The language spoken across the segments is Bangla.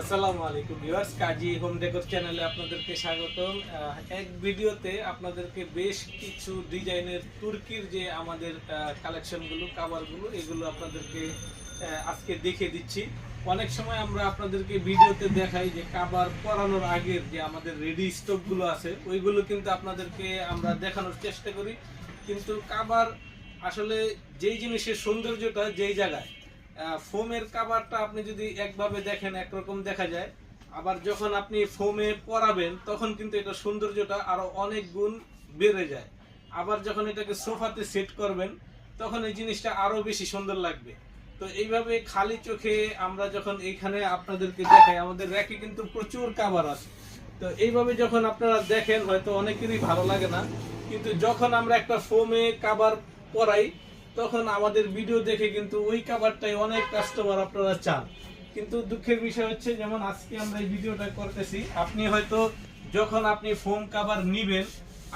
আসসালামু আলাইকুম ভিউয়ার্স, কাজী হোম ডেকোর চ্যানেলে আপনাদেরকে স্বাগতম। এক ভিডিওতে আপনাদেরকে বেশ কিছু ডিজাইনের তুর্কির যে আমাদের কালেকশনগুলো কাভারগুলো এগুলো আপনাদেরকে আজকে দেখে দিচ্ছি। অনেক সময় আমরা আপনাদেরকে ভিডিওতে দেখাই যে কাবার পরানোর আগের যে আমাদের রেডি স্টকগুলো আছে, ওইগুলো কিন্তু আপনাদেরকে আমরা দেখানোর চেষ্টা করি। কিন্তু কাবার আসলে যেই জিনিসের সৌন্দর্যটা যেই জায়গায় ফোমের কাভারটা আপনি যদি একভাবে দেখেন, একরকম দেখা যায়। আবার যখন আপনি ফোমে পরাবেন, তখন কিন্তু এটা সৌন্দর্যটা আরও অনেক গুণ বেড়ে যায়। আবার যখন এটাকে সোফাতে সেট করবেন, তখন এই জিনিসটা আরও বেশি সুন্দর লাগবে। তো এইভাবে খালি চোখে আমরা যখন এইখানে আপনাদেরকে দেখাই, আমাদের র্যাকে কিন্তু প্রচুর কাভার আছে। তো এইভাবে যখন আপনারা দেখেন, হয়তো অনেকেরই ভালো লাগে না, কিন্তু যখন আমরা একটা ফোমে কাভার পরাই তখন আমাদের ভিডিও দেখে কিন্তু ওই কাভারটাই অনেক কাস্টমার আপনারা চান। কিন্তু দুঃখের বিষয় হচ্ছে, যেমন আজকে আমরা এই ভিডিওটা করতেছি, আপনি হয়তো যখন আপনি ফোম কাভার নিবেন,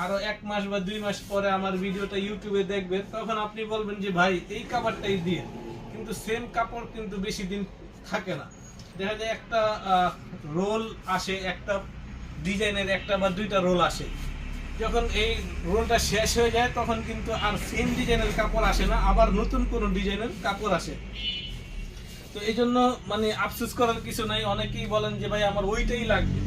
আরও এক মাস বা দুই মাস পরে আমার ভিডিওটা ইউটিউবে দেখবেন, তখন আপনি বলবেন যে, ভাই, এই কাভারটাই দিয়ে। কিন্তু সেম কাপড় কিন্তু বেশি দিন থাকে না। দেখা যায় একটা রোল আসে, একটা ডিজাইনের একটা বা দুইটা রোল আসে। যখন এই রোলটা শেষ হয়ে যায়, তখন কিন্তু আর সেম ডিজাইনের কাপড় আসে না, আবার নতুন কোন ডিজাইনের কাপড় আসে। তো এই জন্য মানে আফসোস করার কিছু নাই, অনেকেই বলেন যে, ভাই, আমার ওইটাই লাগবে।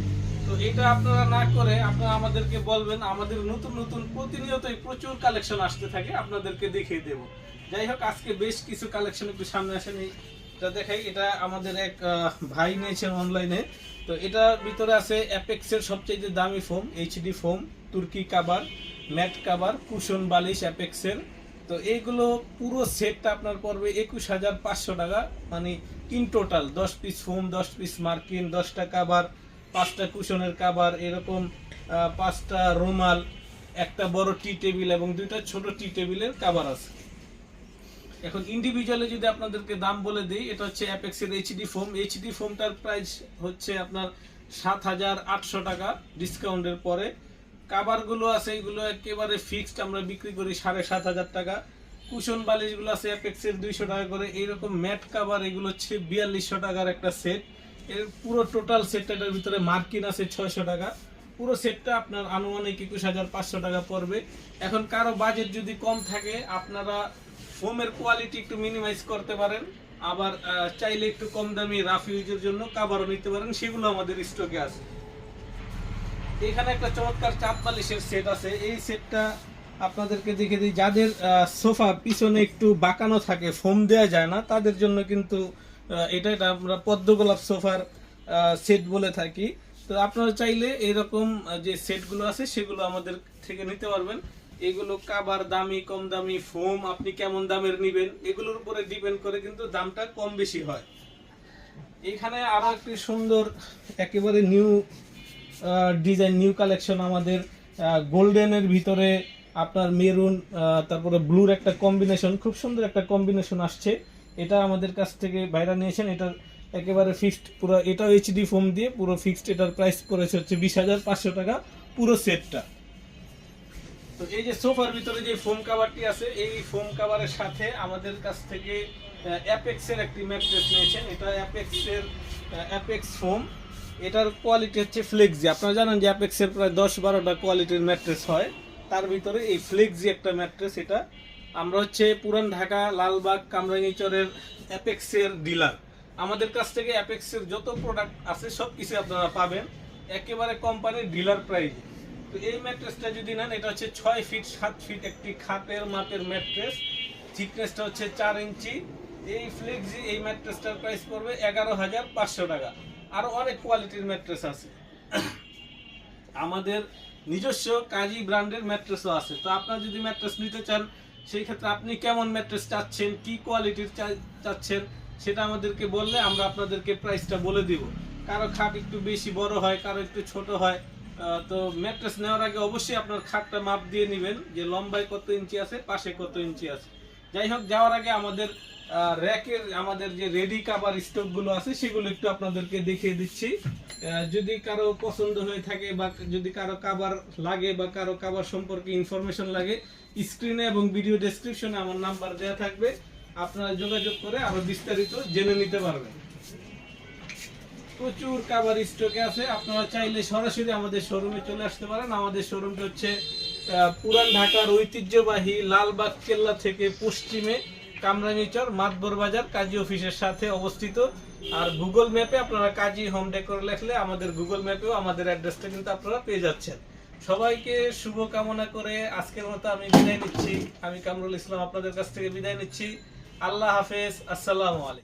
তো এটা আপনারা না করে আপনারা আমাদেরকে বলবেন, আমাদের নতুন নতুন প্রতিনিয়তই প্রচুর কালেকশন আসতে থাকে, আপনাদেরকে দেখিয়ে দেব। যাই হোক, আজকে বেশ কিছু কালেকশন একটু সামনে আসেন। এটা দেখাই, এটা আমাদের এক ভাই নিয়েছেন অনলাইনে তো এটার ভিতরে আছে অ্যাপেক্সের সবচেয়ে দামি ফোম এইচডি ফোম তুর্কি কাবার ম্যাট কাবার কুশন বালিশ অ্যাপেক্সের তো এইগুলো পুরো সেটটা আপনার পড়বে একুশ হাজার পাঁচশো টাকা মানে ইন টোটাল দশ পিস ফোম দশ পিস মার্কিন দশটা কাবার পাঁচটা কুশনের কাবার এরকম পাঁচটা রুমাল, একটা বড় টি টেবিল এবং দুইটা ছোট টি টেবিলের কাবার আছে। এখন ইন্ডিভিজুয়ালি যদি আপনাদেরকে দাম বলে দিই, এটা হচ্ছে অ্যাপেক্সের এইচডি ফোম এইচডি ফোমটার প্রাইস হচ্ছে আপনার সাত হাজার আটশো টাকা ডিসকাউন্টের পরে। কাভারগুলো আছে, এগুলো একেবারে ফিক্সড আমরা বিক্রি করি সাড়ে সাত হাজার টাকা। কুশন বালিশগুলো আছে অ্যাপেক্সের দুইশো টাকা করে। এইরকম ম্যাট কাভার এগুলো হচ্ছে বিয়াল্লিশশো টাকার একটা সেট এর পুরো টোটাল সেটটার ভিতরে মার্কিন আছে ছয়শো টাকা। পুরো সেটটা আপনার আনুমানিক একুশ হাজার পাঁচশো টাকা পড়বে। এখন কারও বাজেট যদি কম থাকে, আপনারা ফোমের কোয়ালিটি একটু মিনিমাইজ করতে পারেন, আবার চাইলে একটু কম দামি রাফ ইউজের জন্য কাভারও নিতে পারেন, সেগুলো আমাদের স্টকে আছে। এখানে একটা চমৎকার চাপ বালিশের সেট আছে। এই সেটটা আপনাদেরকে দেখে দিই, যাদের সোফা পিছনে একটু বাঁকানো থাকে ফোম দেওয়া যায় না, তাদের জন্য কিন্তু এটা এটা আমরা পদ্মগোলাপ সোফার সেট বলে থাকি। তো আপনারা চাইলে এরকম যে সেটগুলো আছে, সেগুলো আমাদের থেকে নিতে পারবেন। এগুলো কাবার দামি, কম দামি, ফোম, আপনি কেমন দামের নেবেন, এগুলোর উপরে ডিপেন্ড করে কিন্তু দামটা কম বেশি হয়। এখানে আরও একটি সুন্দর, একেবারে নিউ ডিজাইন নিউ কালেকশন আমাদের গোল্ডেনের ভিতরে আপনার মেরুন তারপরে ব্লুর একটা কম্বিনেশন খুব সুন্দর একটা কম্বিনেশন আসছে। এটা আমাদের কাছ থেকে বাইরে নিয়েছেন, এটার একেবারে ফিক্সড পুরো এটাও এইচডি ফোম দিয়ে পুরো ফিক্সড এটার প্রাইস পড়েছে হচ্ছে বিশ হাজার পাঁচশো টাকা, পুরো সেটটা তো এই যে সোফার ভিতরে যে ফোম কাভারটি আছে, এই ফোম কাভারের সাথে আমাদের কাছ থেকে অ্যাপেক্সের একটি ম্যাট্রেস নিয়েছেন। এটা অ্যাপেক্সের অ্যাপেক্স ফোম এটার কোয়ালিটি হচ্ছে ফ্লেক্সি আপনারা জানেন যে অ্যাপেক্সের প্রায় দশ বারোটা কোয়ালিটির ম্যাট্রেস হয়। তার ভিতরে এই ফ্লেক্সি একটা ম্যাট্রেস এটা। আমরা হচ্ছে পুরান ঢাকা, লালবাগ কামরাঙ্গিচরের অ্যাপেক্স এর ডিলার আমাদের কাছ থেকে অ্যাপেক্সের যত প্রোডাক্ট আছে সব কিছু আপনারা পাবেন। একেবারে কোম্পানির ডিলার প্রাইজে তো এই ম্যাট্রেসটা যদি নেন, এটা হচ্ছে ছয় ফিট সাত ফিট একটি খাপের মাপের ম্যাট্রেস থিকনেসটা হচ্ছে চার ইঞ্চি। এই ফ্লেক্সি এই ম্যাট্রেসটার প্রাইস পড়বে এগারো হাজার পাঁচশো টাকা। আরও অনেক কোয়ালিটির ম্যাট্রেস আছে। আমাদের নিজস্ব কাজী ব্র্যান্ডের ম্যাট্রেসও আছে। তো আপনারা যদি ম্যাট্রেস নিতে চান, সেই ক্ষেত্রে আপনি কেমন ম্যাট্রেস চাচ্ছেন, কি কোয়ালিটির চাচ্ছেন, সেটা আমাদেরকে বললে আমরা আপনাদেরকে প্রাইসটা বলে দিব। কারও খাট একটু বেশি বড় হয়, কারও একটু ছোট হয় তো ম্যাট্রেস নেওয়ার আগে অবশ্যই আপনার খাটটা মাপ দিয়ে নেবেন যে লম্বায় কত ইঞ্চি আছে, পাশে কত ইঞ্চি আছে। যাই হোক, যাওয়ার আগে আমাদের র্যাকের, আমাদের যে রেডি কাভার স্টকগুলো আছে, সেগুলো একটু আপনাদেরকে দেখিয়ে দিচ্ছি। যদি কারও পছন্দ হয়ে থাকে বা যদি কারও কাভার লাগে বা কারও কাবার সম্পর্কে ইনফরমেশন লাগে স্ক্রিনে এবং ভিডিও ডেসক্রিপশনে আমার নাম্বার দেওয়া থাকবে। আপনারা যোগাযোগ করে আরও বিস্তারিত জেনে নিতে পারবেন। প্রচুর কাবার স্টকে আছে। আপনারা চাইলে সরাসরি আমাদের শোরুমে চলে আসতে পারেন। আমাদের শোরুমটা হচ্ছে পুরান ঢাকার ঐতিহ্যবাহী লালবাগ কেল্লা থেকে পশ্চিমে কামরাঙ্গিচর মাতবর বাজার, কাজী অফিসের সাথে অবস্থিত। আর গুগল ম্যাপে আপনারা কাজী হোম ডেকোর লেখলে আমাদের গুগল ম্যাপেও আমাদের অ্যাড্রেসটা কিন্তু আপনারা পেয়ে যাচ্ছেন। সবাইকে শুভ কামনা করে আজকের মতো আমি বিদায় নিচ্ছি। আমি কামরুল ইসলাম আপনাদের কাছ থেকে বিদায় নিচ্ছি। আল্লাহ হাফেজ। আসসালামু আলাইকুম।